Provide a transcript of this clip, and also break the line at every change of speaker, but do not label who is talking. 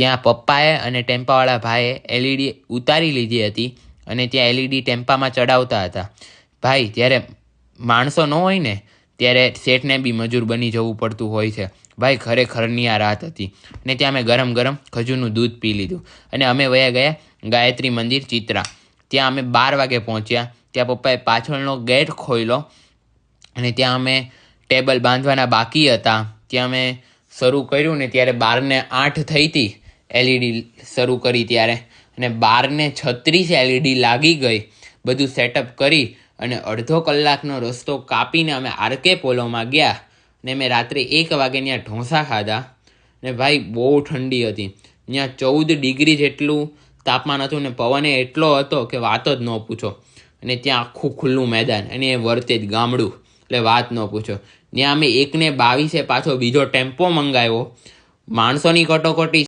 ત્યાં પપ્પાએ અને ટેમ્પાવાળા ભાઈએ એલઈડી ઉતારી લીધી હતી અને ત્યાં એલઈડી ટેમ્પામાં ચડાવતા હતા. ભાઈ, જ્યારે માણસો ન હોય ને, ત્યારે શેઠને બી મજૂર બની જવું પડતું હોય છે. ભાઈ, ખરેખરની આ રાત હતી. ને ત્યાં અમે ગરમ ગરમ ખજૂરનું દૂધ પી લીધું. અને અમે વયા ગયા ગાયત્રી મંદિર ચિત્રા. ત્યાં અમે બાર વાગે પહોંચ્યા. ત્યાં પપ્પાએ પાછળનો ગેટ ખોલ્યો અને ત્યાં અમે ટેબલ બાંધવાના બાકી હતા. ત્યાં અમે શરૂ કર્યું ને ત્યારે બારને આઠ થઈ હતી એલઈડી શરૂ કરી ત્યારે. અને બારને છત્રીસ એલઈડી લાગી ગઈ. બધું સેટઅપ કરી અને અડધો કલાકનો રસ્તો કાપીને અમે આરકે પોલોમાં ગયા. ને મેં રાત્રે એક વાગે ત્યાં ઢોસા ખાધા. ને ભાઈ, બહુ ઠંડી હતી. ત્યાં ચૌદ ડિગ્રી જેટલું તાપમાન હતું ને પવને એટલો હતો કે વાત જ ન પૂછો. અને ત્યાં આખું ખુલ્લું મેદાન અને એ વર્તે જ ગામડું. એટલે વાત ન પૂછો. ત્યાં અમે એકને બાવીસે પાછો બીજો ટેમ્પો મંગાવ્યો. માણસોની કટોકટી